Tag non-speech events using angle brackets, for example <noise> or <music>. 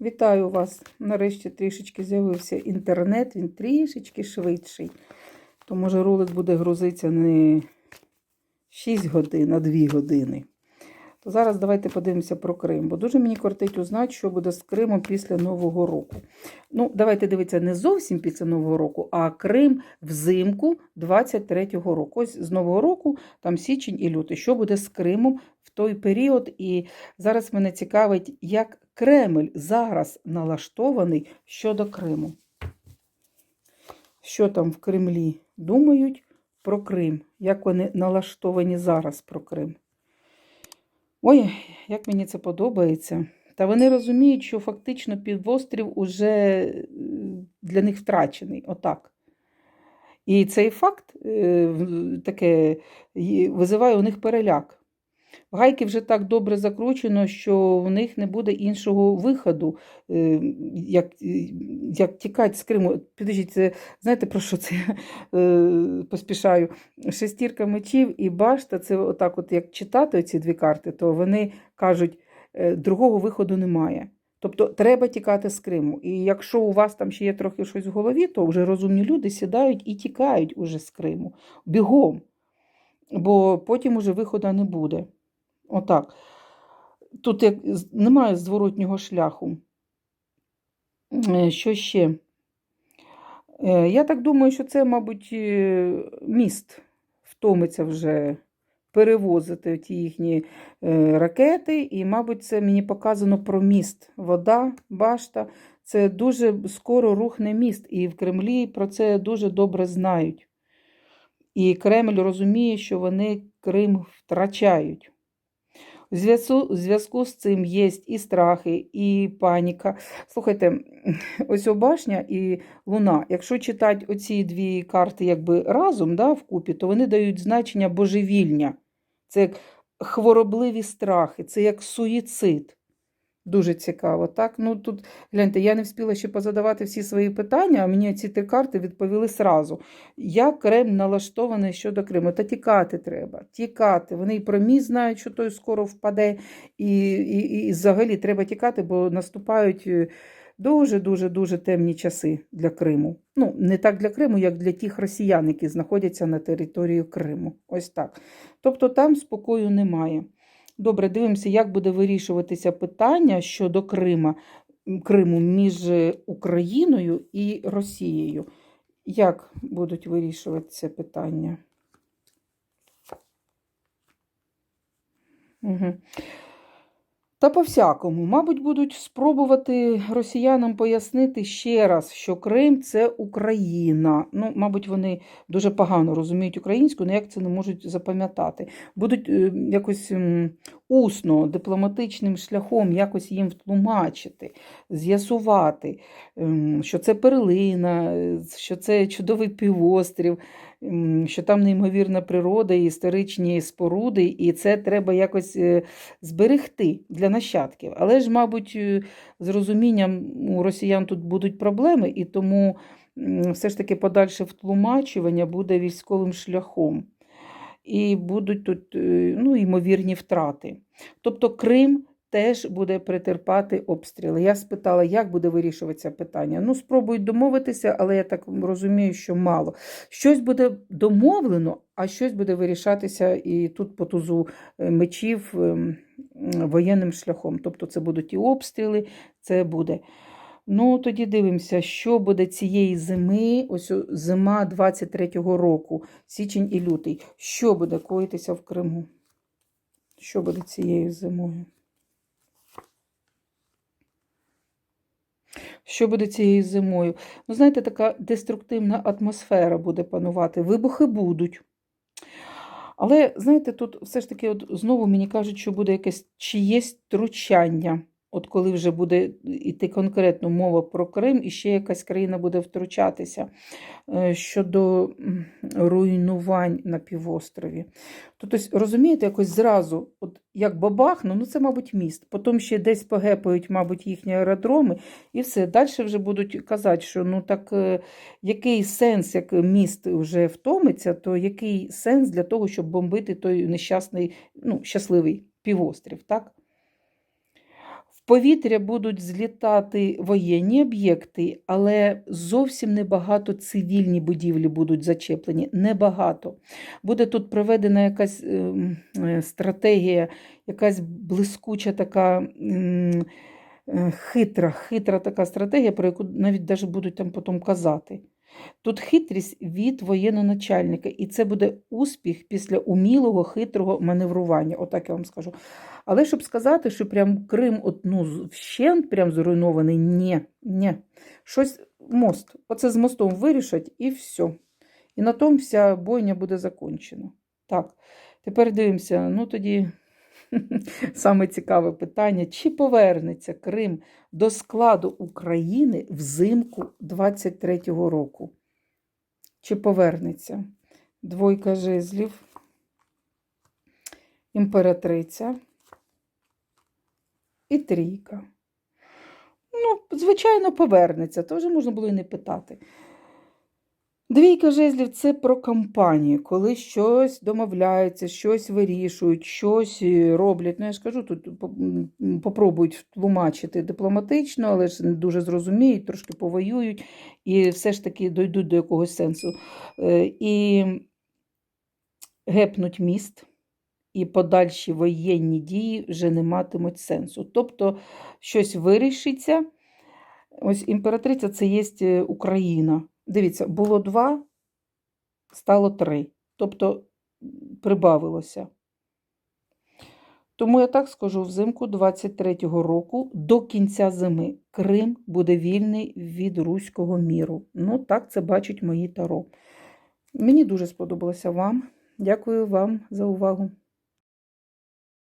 Вітаю вас! Нарешті трішечки з'явився інтернет, він трішечки швидший. То може ролик буде грузитися не 6 годин, а 2 години. То зараз давайте подивимося про Крим, бо дуже мені кортить узнати, що буде з Кримом після Нового року. Ну, давайте дивитися не зовсім після Нового року, а Крим взимку 23-го року. Ось з Нового року, там січень і лютий. Що буде з Кримом той період? І зараз мене цікавить, як Кремль зараз налаштований щодо Криму. Що там в Кремлі думають про Крим? Як вони налаштовані зараз про Крим? Ой, як мені це подобається. Та вони розуміють, що фактично півострів уже для них втрачений. Отак. І цей факт е, таке визиває у них переляк. Гайки вже так добре закручено, що в них не буде іншого виходу, е, як як тікати з Криму. Підождіть, це, знаєте, про що це е, поспішаю? Шестірка мечів і башта, це отак, от як читати ці дві карти, то вони кажуть, другого виходу немає. Тобто треба тікати з Криму. І якщо у вас там ще є трохи щось в голові, то вже розумні люди сідають і тікають уже з Криму бігом. Бо потім уже виходу не буде. Отак. Тут як немає зворотнього шляху. Що ще? Я так думаю, що це, мабуть, міст втомиться вже перевозити ті їхні ракети, і, мабуть, це мені показано про міст. Вода, башта. Це дуже скоро рухне міст, і в Кремлі про це дуже добре знають. І Кремль розуміє, що вони Крим втрачають. У зв'язку з цим є і страхи, і паніка. Слухайте, <clears throat> ось башня і луна. Якщо читати оці дві карти якби разом да, вкупі, то вони дають значення божевільня. Це як хворобливі страхи, це як суїцид. Дуже цікаво. так? Ну тут гляньте, я не встигла ще позадавати всі свої питання, а мені ці три карти відповіли сразу. Як Крем налаштований щодо Криму? Та тікати треба. Тікати. Вони і про мій знають, що той скоро впаде, і, і, і взагалі треба тікати, бо наступають дуже-дуже дуже темні часи для Криму. Ну, не так для Криму, як для тих росіян, які знаходяться на території Криму. Ось так. Тобто там спокою немає. Добре, дивимося, як буде вирішуватися питання щодо Крима, Криму між Україною і Росією. Як будуть вирішуватися питання? Угу. Та по-всякому, мабуть, будуть спробувати росіянам пояснити ще раз, що Крим це Україна. Ну, мабуть, вони дуже погано розуміють українську, але як це не можуть запам'ятати. Будуть е, якось усно, дипломатичним шляхом якось їм втлумачити, з'ясувати, ем, що це перлина, що це чудовий півострів, ем, що там неймовірна природа і історичні споруди, і це треба якось е, зберегти для нащадків. Але ж, мабуть, е, з розумінням у росіян тут будуть проблеми, і тому все ж таки подальше втлумачування буде військовим шляхом і будуть тут е, ну, ймовірні втрати. Тобто Крим теж буде претерпати обстріли. Я спитала, як буде вирішуватися питання. Ну, спробують домовитися, але я так розумію, що мало. Щось буде домовлено, а щось буде вирішатися і тут по тузу е, мечів ем, воєнним шляхом. Тобто це будуть і обстріли, це буде. Ну, тоді дивимося, що буде цієї зими, ось зима 23-го року, січень і лютий. Що буде коїтися в Криму? Що буде цією зимою? Що буде цією зимою? Ну, знаєте, така деструктивна атмосфера буде панувати. Вибухи будуть. Але, знаєте, тут все ж таки, от знову мені кажуть, що буде якесь чиєсь втручання. От коли вже буде йти конкретно мова про Крим, і ще якась країна буде втручатися е, щодо руйнувань на півострові. Тобто, розумієте, якось зразу, от як бабахну, ну це, мабуть, міст. Потім ще десь погепають, мабуть, їхні аеродроми, і все. Далі вже будуть казати, що ну так е, який сенс, як міст вже втомиться, то який сенс для того, щоб бомбити той нещасний, ну, щасливий півострів, так? Повітря будуть злітати воєнні об'єкти, але зовсім небагато цивільні будівлі будуть зачеплені. Небагато. Буде тут проведена якась ем, е, стратегія, якась блискуча така. е, Хитра, хитра така стратегія, про яку навіть даже будуть там потім казати. Тут хитрість від воєнноначальника, і це буде успіх після умілого, хитрого маневрування, отак я вам скажу. Але щоб сказати, що прям Крим от, ну, вщент прям зруйнований, ні, ні. Щось мост. Оце з мостом вирішать і все. І на тому вся бойня буде закончена. Так, тепер дивимося. Ну тоді <laughs> саме цікаве питання: чи повернеться Крим до складу України взимку 23-го року? Чи повернеться? Двойка жезлів, імператриця і трійка. Ну, звичайно, повернеться, то вже можна було і не питати. Двійка жезлів це про кампанію, коли щось домовляються, щось вирішують, щось е, роблять. Ну, я ж кажу, тут попробують тлумачити дипломатично, але ж не дуже зрозуміють, трошки повоюють і все ж таки дійдуть до якогось сенсу. Е, І гепнуть міст, і подальші воєнні дії вже не матимуть сенсу. Тобто щось вирішиться. Ось імператриця це є Україна. Дивіться, було два, стало три. Тобто прибавилося. Тому я так скажу, взимку 23-го року до кінця зими Крим буде вільний від руського міру. Ну, так це бачать мої таро. Мені дуже сподобалося вам. Дякую вам за увагу.